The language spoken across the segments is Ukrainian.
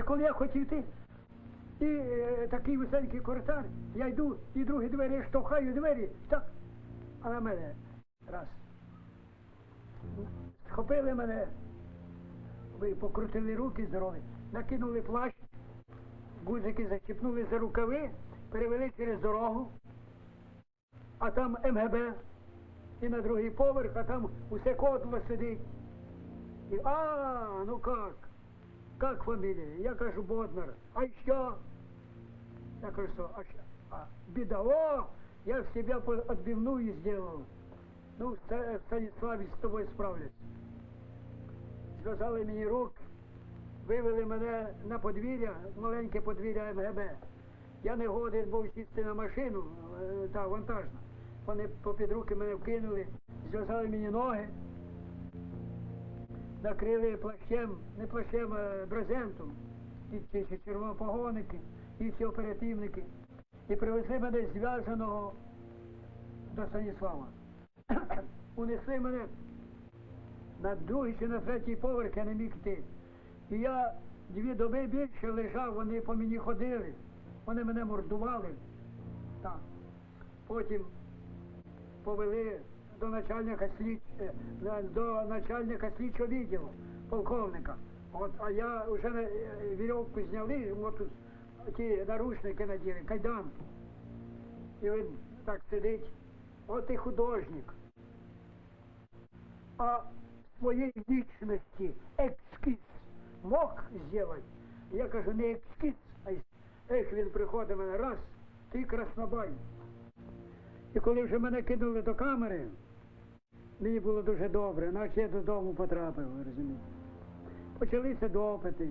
І коли я хотів йти, і е, такий висенький коридор, я йду, і другі двері штовхаю двері, так, а на мене раз. Схопили мене, ви покрутили руки здорові, накинули плащ, гузики зачіпнули за рукави, перевели через дорогу, а там МГБ, і на другий поверх, а там усе кодло сидить. І, а, ну как? Как фамилия? Я кажу, Боднар. А що? Я кажу, что? А, а беда, о, я в себя отбивную сделал. Ну, Ста- Станиславич з тобою справлюсь. Зв'язали мені рук, вивели мене на подвір'я, маленьке подвір'я МГБ. Я не годен був сісти на машину, е, та вантажна. Вони попід руки мене вкинули, зв'язали мені ноги, накрили плащем, не плащем, а брезентом, і ці ці червонопогонники, і всі оперативники. І привезли мене зв'язаного до Станіслава. Унесли мене на другий чи на третій поверх, я не міг йти. І я дві доби більше лежав, вони по мені ходили, вони мене мордували. Так. Потім повели до начальника слідч... е, до начальника слідчого відділу, полковника. От, а я вже е, вірьовку зняли, от ті наручники наділи, кайданки. І він так сидить, от і художник. А в своей личности экскиз мог сделать? Я кажу, не екскіз, а ех, він приходить мене раз, ти краснобай. І коли вже мене кинули до камери, мені було дуже добре, наче я додому потрапив, ви розумієте. Почалися допити,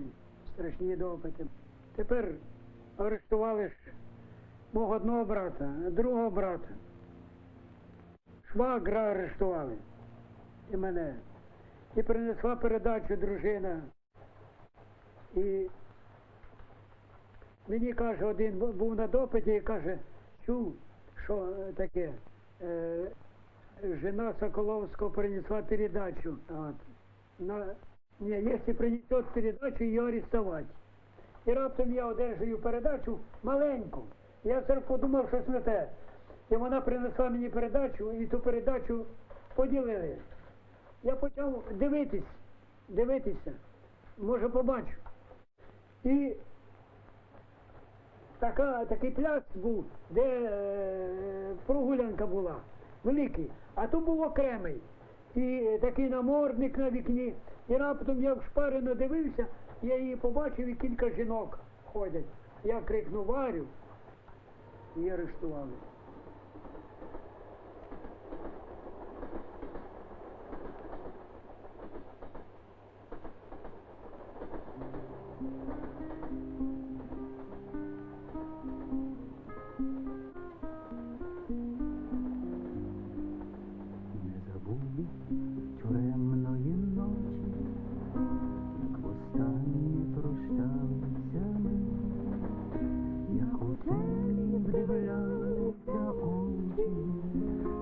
страшні допити. Тепер арештували ж мого одного брата, другого брата. Швагра арештували і мене. І принесла передачу дружина. І мені каже, один був на допиті і каже, чув, що е, таке. Жена Соколовського принесла передачу. От. На, не, якщо принесет передачу, її арестувати. І раптом я одержую передачу маленьку. Я це подумав, що не те. І вона принесла мені передачу, і ту передачу поділили. Я почав дивитись, дивитися, може побачу. І така, такий пляц був, де е, прогулянка була, великий, а то був окремий. І такий намордник на вікні. І раптом я вшпарено дивився, я її побачив і кілька жінок ходять. Я крикнув Варю і арештували.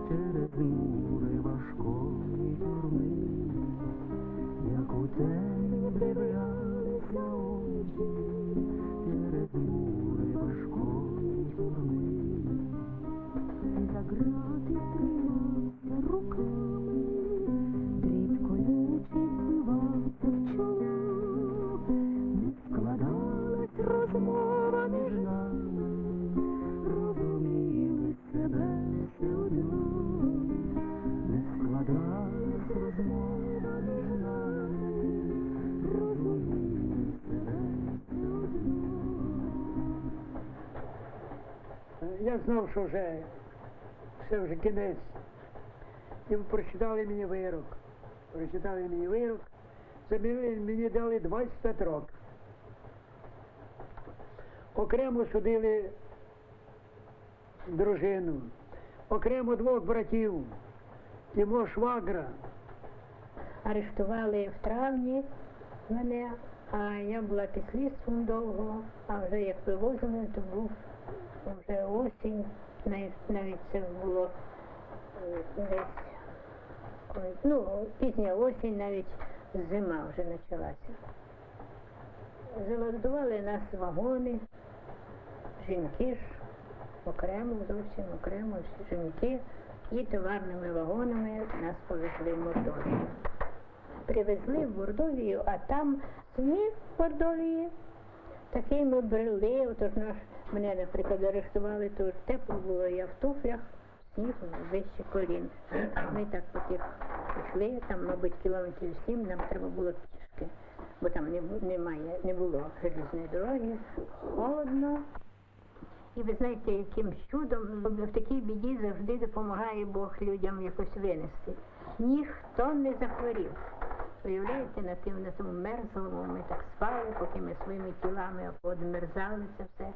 Через мури важкої тюрми, як у темі знав, що вже все вже кінець. І прочитали мені вирок. Прочитали мені вирок. Замінили, мені дали 25 років. Окремо судили дружину, окремо двох братів, і мого швагра. Арештували в травні мене, а я була під слідством довго, а вже як вивозили, то був вже осінь, навіть, навіть це було е, десь ну, пізня осінь, навіть зима вже почалася. Завантували нас вагони, жінки ж, окремо, зовсім окремо, жінки, і товарними вагонами нас повезли в Мордовію. Привезли в Мордовію, а там сніг в Мордовії. Такий ми брели, отож наш, мене, наприклад, арештували, то тепло було, я в туфлях, сніг вище колін. Ми так потім пішли, там, мабуть, кілометрів сім, нам треба було пішки, бо там не, немає, не було желізної дороги, холодно. І ви знаєте, яким чудом в такій біді завжди допомагає Бог людям якось винести. Ніхто не захворів. Уявляєте, на тим на тому мерзлому ми так спали, поки ми своїми тілами одмерзали це все.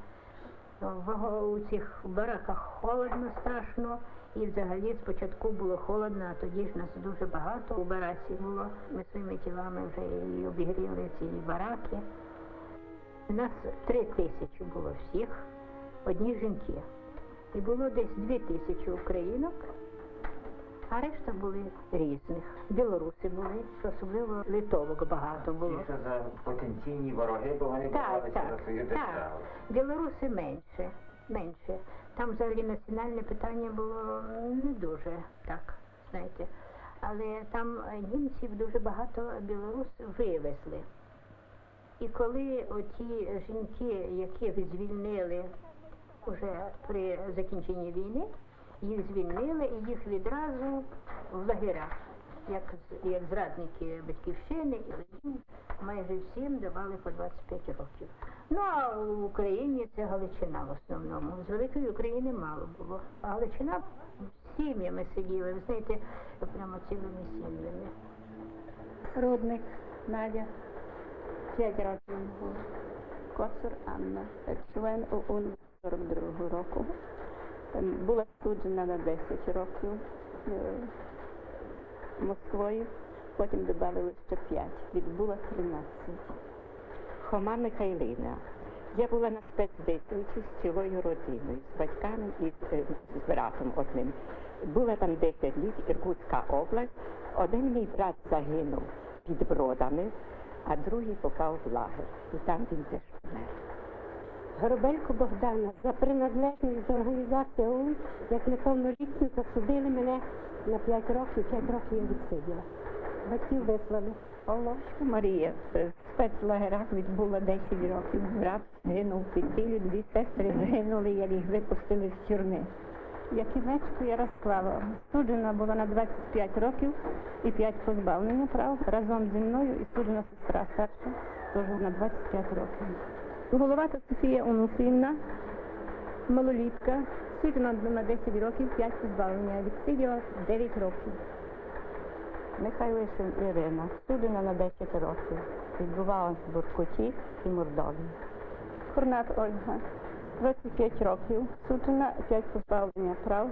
В, у цих бараках холодно страшно, і взагалі спочатку було холодно, а тоді ж нас дуже багато у бараці було. Ми своїми тілами вже і обігріли ці бараки. Нас три тисячі було всіх, одні жінки. І було десь дві тисячі українок, а решта були різних. Білоруси були, особливо литовок багато було. Ті, що за потенційні вороги, бо вони Так, так, за свою так. державу. Білоруси менше, менше. Там взагалі національне питання було не дуже так, знаєте. Але там німців дуже багато білорус вивезли. І коли оті жінки, яких звільнили вже при закінченні війни, їх звільнили і їх відразу в лагеря, як, як зрадники батьківщини, і майже всім давали по 25 років. Ну а в Україні це Галичина в основному. З Великої України мало було. А Галичина сім'ями сиділи, знаєте, прямо цілими сім'ями. Рудник Надя, 5 років було. Коцур Анна, член ОУН 42 року. Була суджена на 10 років е, Москвою, потім додали ще 5, відбула 13. Хома Михайлівна. Я була на спецвисилці з цілою родиною, з батьками і з, е, братом одним. Була там 10 літ, Іркутська область. Один мій брат загинув під бродами, а другий попав в лагер. І там він теж помер. Горобелько Богдана за приналежність до організації ОУН, як неповнолітню засудили мене на 5 років, 5 років я відсиділа. Батьків вислали. Оловська Марія е, в спецлагерах відбула 10 років. Брат згинув під тілю, дві сестри згинули, як їх випустили з тюрми. Якимечко Ярослава суджена була на 25 років і 5 позбавлення прав разом зі мною і суджена сестра старша, теж на 25 років. Головата Софія Онуфрівна, малолітка, суджена на 10 років, 5 позбавлення, відсиділа 9 років. Михайлишин Ірина, судена на 10 років. Відбувалася в Буркуті і Мордові. Корнат Ольга, 25 років, суджена, 5 позбавлення прав,